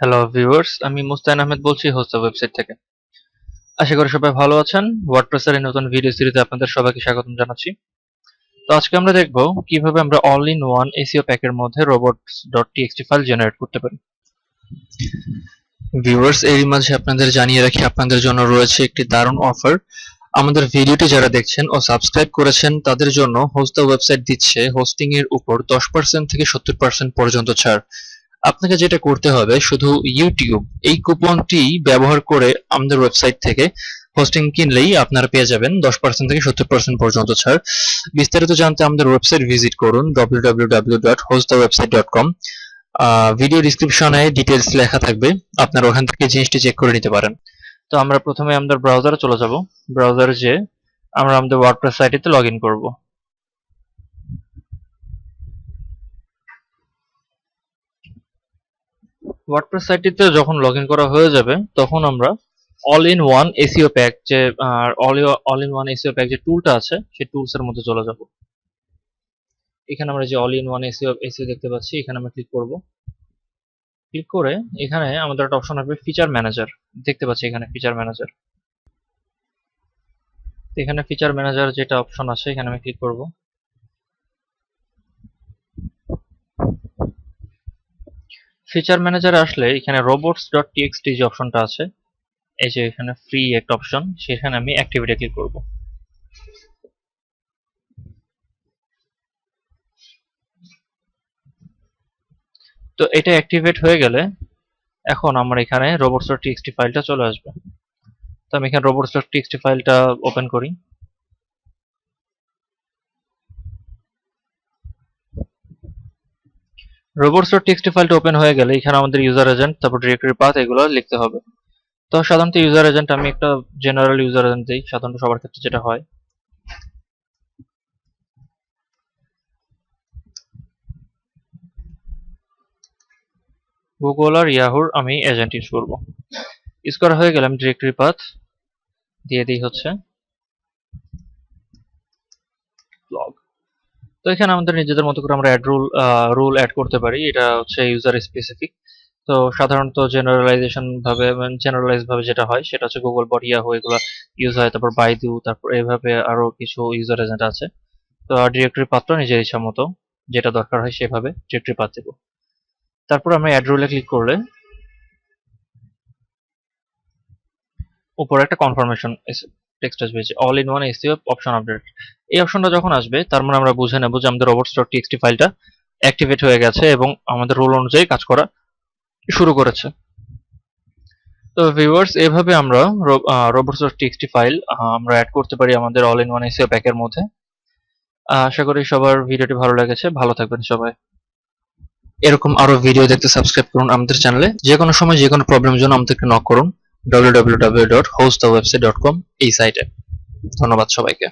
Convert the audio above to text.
Hello viewers আমি মুস্তান আহমেদ বলছি host website থেকে। আশা করি সবাই ভালো আছেন। ওয়ার্ডপ্রেসের এই নতুন ভিডিও সিরিজে আপনাদের সবাইকে স্বাগত জানাচ্ছি। তো আজকে আমরা দেখব কীভাবে আমরা অল ইন ওয়ান এসিও প্যাকের মধ্যে robots dot TXT file generate করতে পারি। ভিউয়ার্স এরই মাঝে আপনাদের জানিয়ে রাখি, আপনাদের জন্য রয়েছে একটি দারুণ অফার আমাদের ভিডিওটি যারা দেখছেন ও সাবস্ক্রাইব করেছেন, তাদের জন্য হোস্ট ওয়েবসাইট দিচ্ছে হোস্টিং এর উপর দশ পার্সেন্ট থেকে সত্তর পার্সেন্ট পর্যন্ত ছাড়। আপনাকে যেটা করতে হবে, শুধু ইউটিউব এই কুপনটি ব্যবহার করে আমাদের ওয়েবসাইট থেকে হোস্টিং কিনলেই আপনারা পেয়ে যাবেন দশ পার্সেন্ট থেকে সত্তর পার্সেন্ট পর্যন্ত ছাড়। বিস্তারিত জানতে আমাদের ওয়েবসাইট ভিজিট করুন www.hostthewebsite.com ভিডিও ডিসক্রিপশনে ডিটেলস লেখা থাকবে, আপনারা ওখান থেকে জিনিসটি চেক করে নিতে পারেন। তো আমরা প্রথমে আমাদের ব্রাউজারে চলে যাব। ব্রাউজারে যে আমরা আমাদের ওয়ার্ডপ্রেস সাইটেতে লগ ইন করব। ওয়ার্ডপ্রেস সাইটটিতে যখন লগ করা হয়ে যাবে, তখন আমরা all in one SEO pack যে all all in one SEO pack যে টুলটা আছে, সেই টুলস এর মধ্যে চলে যাব। এখানে আমরা যে all in one SEO SEO দেখতে পাচ্ছি, এখানে আমরা ক্লিক করব। ক্লিক করে এখানে আমাদের একটা অপশন আসবে ফিচার ম্যানেজার দেখতে পাচ্ছি এখানে ফিচার ম্যানেজার এখানে ফিচার ম্যানেজার যেটা অপশন আছে, এখানে আমি ক্লিক করব। ফিচার ম্যানেজারে আসলে এখানে রোবটস ডট টিএক্সটি যে অপশনটা আছে, এই যে এখানে ফ্রি একটা অপশন সেখানে আমি অ্যাক্টিভিটি ক্লিক করব। তো এটা অ্যাক্টিভেট হয়ে গেলে এখন আমার এখানে robots ডট টিএক্সটি ফাইলটা চলে আসবে। তো আমি এখানে robots ডট টিএক্সটি ফাইলটা ওপেন করি। robots.txt ফাইলটা ওপেন হয়ে গেলে এখানে আমাদের ইউজার এজেন্ট তারপর ডিরেক্টরি পাথ এগুলো লিখতে হবে। তো সাধারণত ইউজার এজেন্ট আমি একটা জেনারেল ইউজার এজেন্ট দিই, সাধারণত সবার ক্ষেত্রে যেটা হয়। গুগল আর ইয়াহুর আমি এজেন্ট ইউজ করব। ইউজ করা হয়ে গেলে আমি ডিরেক্টরি পাথ দিয়ে দিই হচ্ছে। ব্লগ তো এখানে আমাদের নিজেদের মতো করে আমরা অ্যাড রুল রুল অ্যাড করতে পারি। এটা হচ্ছে ইউজার স্পেসিফিক তো সাধারণত জেনারেলাইজেশন ভাবে জেনারেলাইজ ভাবে যেটা হয়, সেটা হচ্ছে গুগল বট ইয়াহু এগুলো ইউজ হয়। তারপর বাইদু তারপর এইভাবে আরও কিছু ইউজার এজেন্ট আছে। তো ডিরেক্টরি পাত্র নিজের ইচ্ছা মতো, যেটা দরকার হয় সেভাবে ডিরেক্টরি পাত দেবো। তারপর আমরা অ্যাড রুলে ক্লিক করলে উপরে একটা কনফার্মেশন টেক্সট আসবে যে all in one SEO option update এই অপশনটা যখন আসবে, তার মানে আমরা বুঝে নেব যে আমাদের robots ডট টিএক্সটি ফাইলটা অ্যাক্টিভেট হয়ে গেছে এবং আমাদের রোল অনুযায়ী কাজ করা শুরু করেছে। তো ভিউয়ার্স এভাবে আমরা robots ডট টিএক্সটি ফাইল আমরা অ্যাড করতে পারি আমাদের অল ইন ওয়ান এসিও প্যাকের মধ্যে। আশা করি সবার ভিডিওটি ভালো লেগেছে। ভালো থাকবেন সবাই। এরকম আরও ভিডিও দেখতে সাবস্ক্রাইব করুন আমাদের চ্যানেলে যে কোনো সময় যে কোনো প্রবলেমের জন্য আমাদেরকে নক করুন। www.hostthewebsite.com এই সাইটে ধন্যবাদ সবাইকে